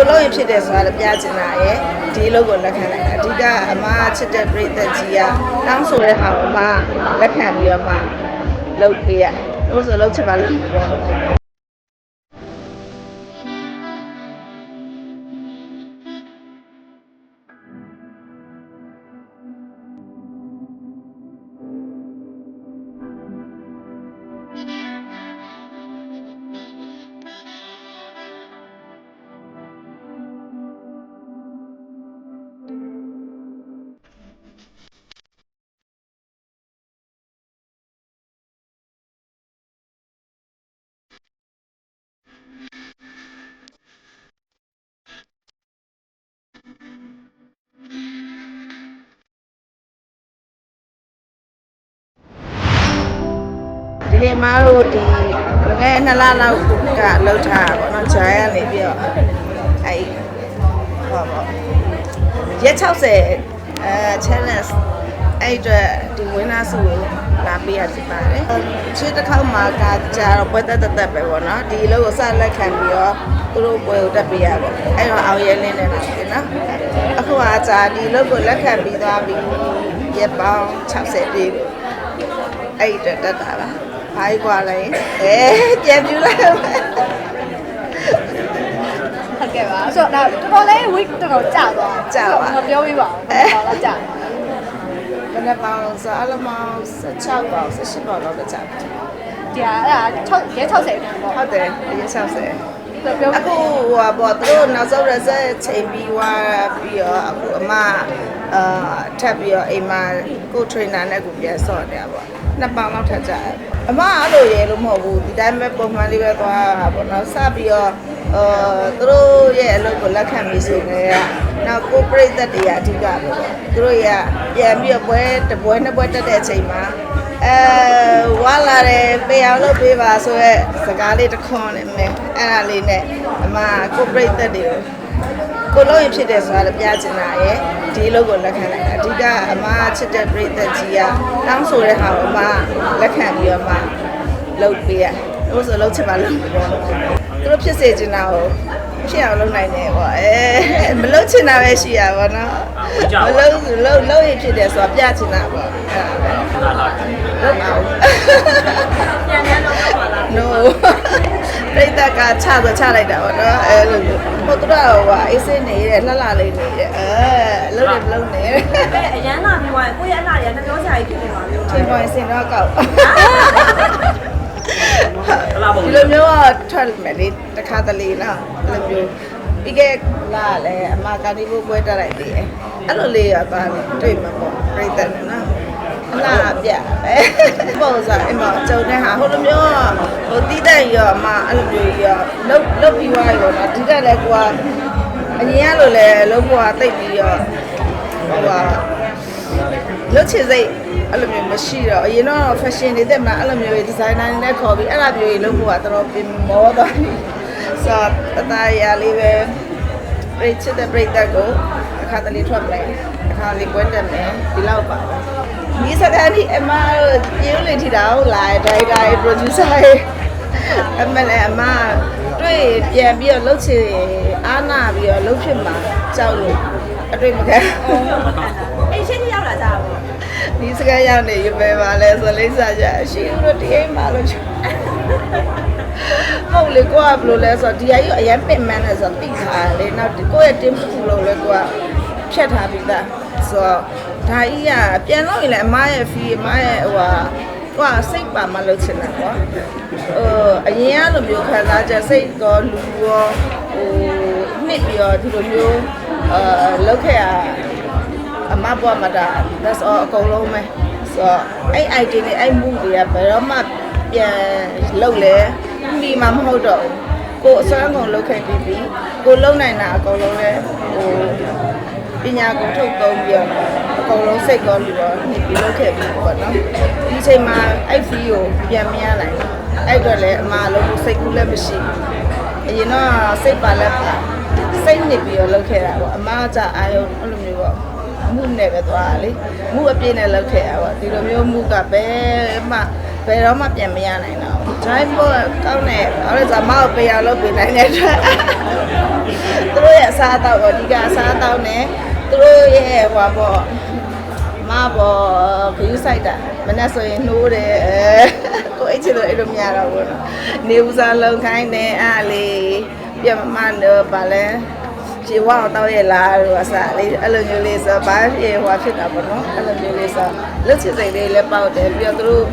ကိုလုံးရင်ဖြစ်တယ်ဆိုတာလည်းပြချင်တာရယ်ဒီအလုပ်ကိုလက်ခံလိုက်တာအဓိကအမချစ်တဲ့ပြိတ္တကြီးကတောင်းဆိုတဲ့ဟာကိုအမလက်ခံပြီးတော့မှလုပ်ပေးရလို့ဆိုလုပ်ချင်ပါလို့ပြော နေ့မတို့ဒီငယ်နှစ်လလောက်ကလှုပ်ထားတာပေါ့နော်ဂျာရနေပြီးတော့အဲ့ဟောပေါ့ရက်60အဲ challenge အဲ့အအတွက်ဒီ winner စုကိုလာပေးရစီပါတယ်ချစ်တစ်ခေါက်မှာကကြာတော့ပွဲတက်တက်တက်ပဲပေါ့နော်ဒီအလုပ်ကိုစလက်ခံပြီးတော့သူတို့ပွဲကိုတက်ပေးရပေါ့အဲ့တော့အောင်ရဲလင်းနေတာဖြစ်နော်အခုကကြာဒီအလုပ်ကိုလက်ခံပြီးသွားပြီရက်ပေါင်း60ပြည့်ပြီအဲ့ဒီတက်တာပါ။ ဘာကြီးกว่าလဲ။အဲကြံပြူလိုက်မယ် ဟုတ်ကဲ့ပါဆိုတော့ဒါတော်တော်လေး week တော်တော်ကြာသွား ကြာပါ မပြောပြပါဘူးဘယ်တော့ကြာ ။ဘယ်နဲ့ပေါင်းဆိုအလမောင်း16ပေါင်း18ပေါင်းတော့ကြာတယ် ဒီဟာအဲ့ဒါ6ရဲ60ပေါ့ ။ဟုတ်တယ်ဒီ60 ဆိုပြော အခုဟိုပါပေါ့သူတို့နောက်ဆုံးရက်ဆက်ချိန်ပြီးသွားပြီးတော့အခုအမအာထပ်ပြီးတော့အိမ်မှာကို trainer နဲ့ကိုပြန်ဆော့တယ်ပေါ့ နှစ်ပေါင်လောက်ထပ်ကြတယ်အမအဲ့လိုရဲလို့မဟုတ်ဘူးဒီတိုင်းပဲပုံမှန်လေးပဲသွားတာပေါ့နော်စပြီးတော့အာသူတို့ရဲ့အလုပ်ကိုလက်ခံပြီးဆိုနေရနောက်ကိုပြိသက်တွေကအဓိကပဲပေါ့သူတို့ရပြန်ပြီးတော့ပွဲတစ်ပွဲနှစ်ပွဲတက်တဲ့အချိန်မှာအဲဝါလာတယ်ပေးအောင်လုပ်ပေးပါဆိုရက်စကားလေးတစ်ခွန်းနဲ့မယ်အဲ့ဒါလေးနဲ့အမကိုပြိသက်တွေကိုကိုလုံးရင်ဖြစ်တယ်ဆိုတာလည်းပြချင်တာရယ်ဒီအလုပ်ကိုလက်ခံလိုက်တာအ ဓိကအမချစ်တဲ့ပြိသက်ကြီးကတောင်းဆိုတဲ့ဟာကိုအမလက်ခံပြီးတော့မှလုပ်ပေးရလို့ဆိုလုပ်ချင်ပါလို့ပြောလို့သူတို့ဖြစ်စေချင်တာကိုဖြစ်အောင်လုပ်နိုင်တယ်ပေါ့အဲမလုပ်ချင်တာပဲရှိရပါတော့မလုပ်လုပ်လုပ်ရင်ဖြစ်တယ်ဆိုတာပြချင်တာပေါ့အဲ့ဒါပဲလာလာတယ်လုပ်အောင်ပြန်ပြန်တော့ပါလား no ပြိတ္တကချဆိုချလိုက်တာပေါ့နော်အဲလိုမျိုးဟိုသူတို့ကဟိုအေးစင်းနေတဲ့လှလှလေးနေတယ်အဲလုံးနေမလုံးနေပဲအရန်လာပြီးသွားရင်ကိုယ့်ရဲ့အလှတွေကနှပြောချာကြီးဖြစ်နေပါလို့ချိန်ပေါ်စင်တော့ကောက်အလားပုံဒီလိုမျိုးကထွက်မယ်လေတခါတလေနော်အဲ့လိုမျိုးပြီးခဲ့လာလဲအမကာဒီဘိုပွဲတက်လိုက်သေးတယ်အဲ့လိုလေးရသွားတယ်တွေ့မှာပေါ့ပြိတ္တနဲ့နော် အလားပြပဲပုံစားအမကျုံတဲ့ဟာဟိုလိုမျိုးဟိုတီးတဲ့ရောအမအဲ့လိုမျိုးရောလုတ်လုတ်ပြီးသွားရောနော်ဒီတက်လဲကွာအရင်ကလိုလဲလုံးဘွားတိတ်ပြီးရောဟိုဟာလုတ်ချင်စိတ်အဲ့လိုမျိုးမရှိတော့အရင်တော့ fashion တွေတက်မှာအဲ့လိုမျိုး designer တွေနဲ့ခေါ်ပြီးအဲ့လိုမျိုးကြီးလုံးဘွားတော်တော်ပြင်မောသွားပြီဆိုတော့တသားရလေးပဲပြိချစ်တဲ့ပြိတ္တကို အခါတလေထွက်ပလိုက်အခါလေးပွဲတက်မယ်ဒီလောက်ပါဒီစကားဒီအမတို့ပြင်းလေထီတာဟုတ်လားဒိုင်တာပရိုဂျူဆာရဲ့အမလည်းအမတွေ့ပြန်ပြီးတော့လှုပ်ချင်အားနာပြီးတော့လှုပ်ဖြစ်မှာကြောက်လို့အတွေ့မခံအိမ်ရှိရောက်လာကြပါဘူးဒီစကားရောက်နေရပဲပါလဲဆိုလိမ့်စာကြအရှိဦးတို့ဒီအိမ်မှာလို့ချဟုတ် လေကိုကဘယ်လိုလဲဆိုတော့ဒီအကြီးအရင်ပင်မန်းနေဆိုတော့တိထားလေနောက်ကိုယ့်ရဲ့တင်းတစ်ခုလုံးလဲကိုကဖြတ်ထားပြီးသားဆိုတော့ဒါကြီးကပြန်လို့ရင်လည်းအမရဲ့ဖီအမရဲ့ဟိုဟာကိုကစိတ်ပါမလို့ချင်တာကွာဟိုအရင်ကလိုမျိုးခံစားချက်စိတ်ကောလူရောဟိုနှစ်ပြီးတော့ဒီလိုမျိုးအာလောက်ခဲ့ရအမဘွားမတာ that's all အကုန်လုံးပဲဆိုတော့အဲ့ idea တွေအဲ့ move တွေကဘယ်တော့မှပြန်လုပ်လဲ ပြီးမှမဟုတ်တော့ဘူးကိုယ်အစွမ်းကုန်လုပ်ခဲ့ပြီးပြီကိုယ်လုံနိုင်တာအကုန်လုံးလဲဟိုပညာကိုထုတ်သုံးပြီးတော့အကုန်လုံးစိတ်ကောလူတော့နေပြီးလုပ်ခဲ့ပြီးပေါ့နော်ဒီချိန်မှာအဲ့ fee ကိုပြန်မရနိုင်ဘူးအဲ့တော့လေအမလုံးစိတ်ကူးလည်းမရှိဘူးအရင်တော့စိတ်ပါလက်ပါစိတ်နစ်ပြီးတော့လုပ်ခဲ့တာပေါ့အမကကြအာယုံအဲ့လိုမျိုးပေါ့မှုနဲ့ပဲသွားတာလေမှုအပြည့်နဲ့လောက်ခဲ့ရပါဒီလိုမျိုးမှုကဘယ်မှ ဘယ်တော့မှပြန်မရနိုင်တော့ဘူး drive ပေါ်ကောင်းတယ်အဲ့ဒါဆိုမောက်ပေးအောင်လုပ်ပေးနိုင်တဲ့အတွက်သူတို့ရစားတော့အဓိကအစားတော့နဲ့သူတို့ရဲ့ဟိုပါပေါ့မဘောခယူဆိုင်တာမနေ့ဆိုရင်နှိုးတယ်အဲကိုအိတ်ချင်လို့အဲ့လိုမရတော့ဘူးနော်နေဦးစားလုံးခိုင်းတယ်အားလေးပြမမတော့ဗာလဲခြေဝအောင်တောက်ရလားလို့အစားလေးအဲ့လိုမျိုးလေးဆိုဘာဖြစ်ဟိုဖြစ်တာပေါ့နော်အဲ့လိုမျိုးလေးဆိုလွတ်ချစ်စိတ်လေးလည်းပေါက်တယ်ပြီးတော့သူတို့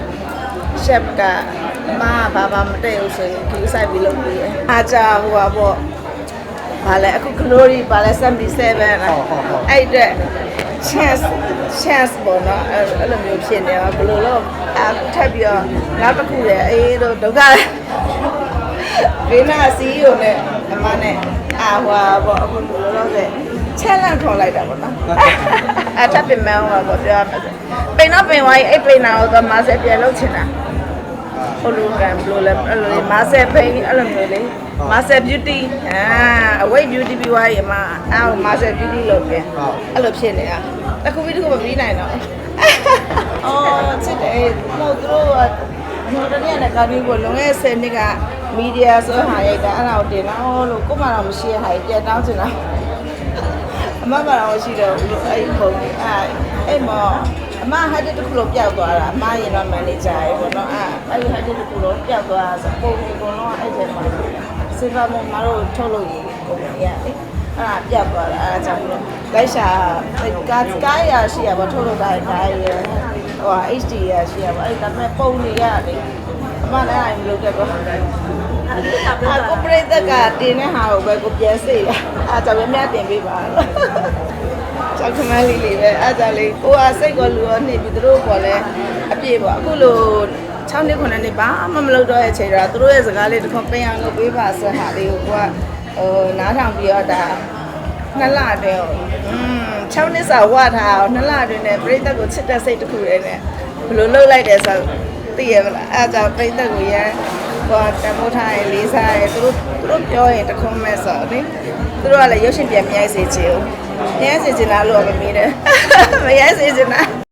chef ကမဘာဘာမတည့်ဘူးဆိုရင်ခယူဆိုင်ပြီးလုပ်ပြီးတယ်အားကြဟိုပါပေါ့ဘာလဲအခု glory ဘာလဲ77လားဟုတ်ဟုတ်ဟုတ်အဲ့အတွက် chance chance ပေါ့နော်အဲ့အဲ့လိုမျိုးဖြစ်နေတော့ဘယ်လိုလို့အခုထပ်ပြီးတော့နောက်တစ်ခုလေအေးတို့ဒုက္ခဘေးနာစီးရုံနဲ့အမနဲ့အာဟွာပေါ့အခုလိုလို့ဆို challenge ခေါ်လိုက်တာပေါ့နော်အဲ့ထပ်ပြင်မယ်ဟောပေါ့ပြောရမယ်ပိန်တော့ပိန်သွားရင်အဲ့ပိန်နာကိုတော့မဆက်ပြန်လုပ်ချင်တာဟိုလိုကံဘလိုလဲအဲ့လိုလေးမာဆယ်ဖိန်အဲ့လိုမျိုးလေးမာဆယ် beauty အာအဝိတ် beauty ပြီးသွားရင်မှအော်မာဆယ် beauty လုပ်ပြန်အဲ့လိုဖြစ်နေတာတစ်ခုပြီးတစ်ခုမပြီးနိုင်တော့အော်ချစ်တယ်ဟိုသူတို့ကဟိုတနေ့နဲ့ကာပြီးကိုလွန်ခဲ့တဲ့10နှစ်ကမီဒီယာဆိုဟာရိုက်တာအဲ့ဒါကိုတင်တာအော်လို့ကိုမတော်မရှိရဟာပြန်တောင်းချင်တာ အမမတော်ရှိတော့ဘူးလို့အဲ့ဒီပုံကြီးအဲ့အဲ့မော်အမဟာတဲ့တစ်ခုလုံးပျောက်သွားတာအမရင်တော့မန်နေဂျာရေပေါ့နော်အဲ့အဲ့ဒီဟာတဲ့တစ်ခုလုံးပျောက်သွားတာဆိုပုံကြီးကုန်လုံးအဲ့ဒီမှာစေဖာမမတို့ထုတ်လို့ရကုန်ရအဲ့ဒါပြတ်သွားတာအဲ့ဒါကြောင့်မလို့လိုက်ရှာကားကားရရှိရပါထုတ်လို့တာကားရဟို HD ရရှိရပါအဲ့ဒါမဲ့ပုံနေရတယ်အမလည်းအဲ့လိုလုပ်တော့ အဲ့ဒါကပြောအာကိုပရိသတ်ကတင်တဲ့ဟာကိုပဲကိုပြန်စေတာအားကြောင့်များများတင်ပေးပါလို့ကျောက်ခမန်းလေးလေးပဲအားကြောင့်လေးကိုကစိတ်ကလူရောနှိပ်ပြီးသူတို့ကလည်းအပြည့်ပေါ့အခုလို6နှစ်9နှစ်ဘာမှမလုပ်တော့ရဲ့ချိန်တော့သူတို့ရဲ့စကားလေးတစ်ခွန်းပင်အောင်လုပ်ပေးပါဆိုဟာလေးကိုကဟိုနားထောင်ပြီးတော့ဒါနှစ်လတည်းอืม6နှစ်စာဝတ်ထားအောင်နှစ်လတွင်နဲ့ပရိသတ်ကိုချစ်တဲ့စိတ်တစ်ခုတည်းနဲ့ဘယ်လိုလုပ်လိုက်တယ်ဆိုသိရမလားအားကြောင့်ပရိသတ်ကိုရမ်း ဟိုတမိုးထားရလေးစားရသူတို့သူတို့ပြောရင်တခွန်းမဲ့ဆိုတော့လေသူတို့ကလည်းရုပ်ရှင်ပြန်မရိုက်စေချင်ဘူးမရိုက်စေချင်လားလို့မမေးတယ်မရိုက်စေချင်တာ